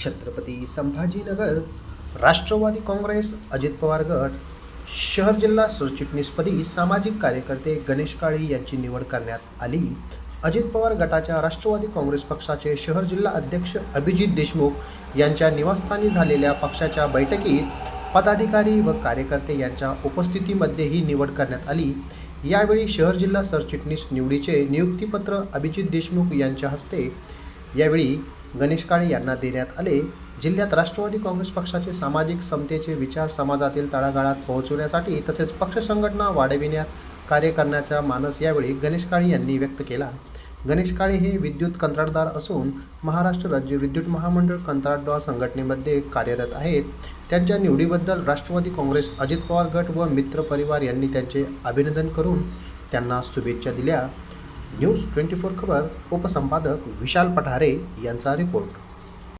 छत्रपती संभाजीनगर राष्ट्रवादी काँग्रेस अजित पवार गट शहर जिल्हा सरचिटणीसपदी सामाजिक कार्यकर्ते गणेश काळे यांची निवड करण्यात आली. अजित पवार गटाच्या राष्ट्रवादी काँग्रेस पक्षाचे शहर जिल्हा अध्यक्ष अभिजित देशमुख यांच्या निवासस्थानी झालेल्या पक्षाच्या बैठकीत पदाधिकारी व कार्यकर्ते यांच्या उपस्थितीमध्ये ही निवड करण्यात आली. यावेळी शहर जिल्हा सरचिटणीस निवडीचे नियुक्तीपत्र अभिजित देशमुख यांच्या हस्ते यावेळी गणेश काळे यांना देण्यात आले. जिल्ह्यात राष्ट्रवादी काँग्रेस पक्षाचे सामाजिक समतेचे विचार समाजातील तळागाळात पोहोचवण्यासाठी तसेच पक्ष संघटना वाढविण्यात कार्य करण्याचा मानस यावेळी गणेश काळे यांनी व्यक्त केला. गणेश काळे हे विद्युत कंत्राटदार असून महाराष्ट्र राज्य विद्युत महामंडळ कंत्राटदार संघटनेमध्ये कार्यरत आहेत. त्यांच्या निवडीबद्दल राष्ट्रवादी काँग्रेस अजित पवार गट व मित्र परिवार यांनी त्यांचे अभिनंदन करून त्यांना शुभेच्छा दिल्या. न्यूज ट्वेंटी फोर खबर उपसंपादक विशाल पठारे यांचा रिपोर्ट.